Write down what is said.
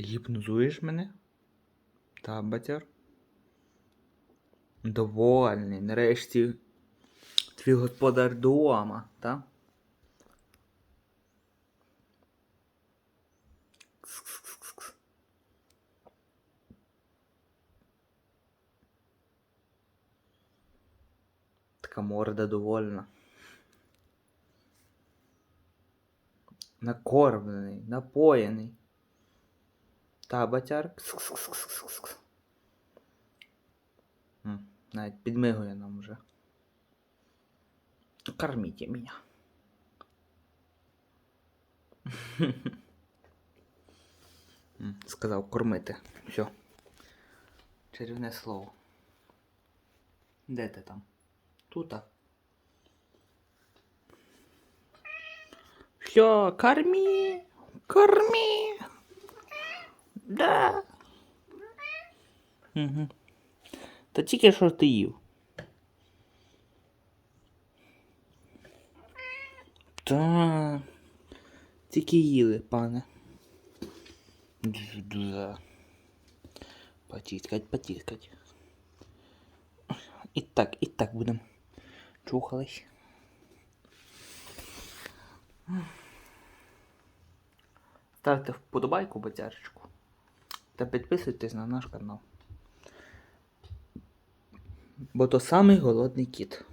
Гіпнозуєш мене? Та, батяр? Довольний, нарешті твій господар дома, та? Кс-кс-кс-кс. Така морда довольна. Накормлений, напоєний. Та, батяр. Кс-кс-кс-кс-кс. М, Навіть підмигує нам вже. Кормите меня. М, Сказав кормити. Все. Чарівне слово. Де ти там? Тута. Все, корми! Корми! Да. Угу. Та тільки що ти їв. Та. Тільки їли, пане. Дуза. Потіскать, потіскать. І так, і так будемо. Чухались. Ставте вподобайку, батярочку. Та підписуйтесь на наш канал. Бо то самий голодний кіт.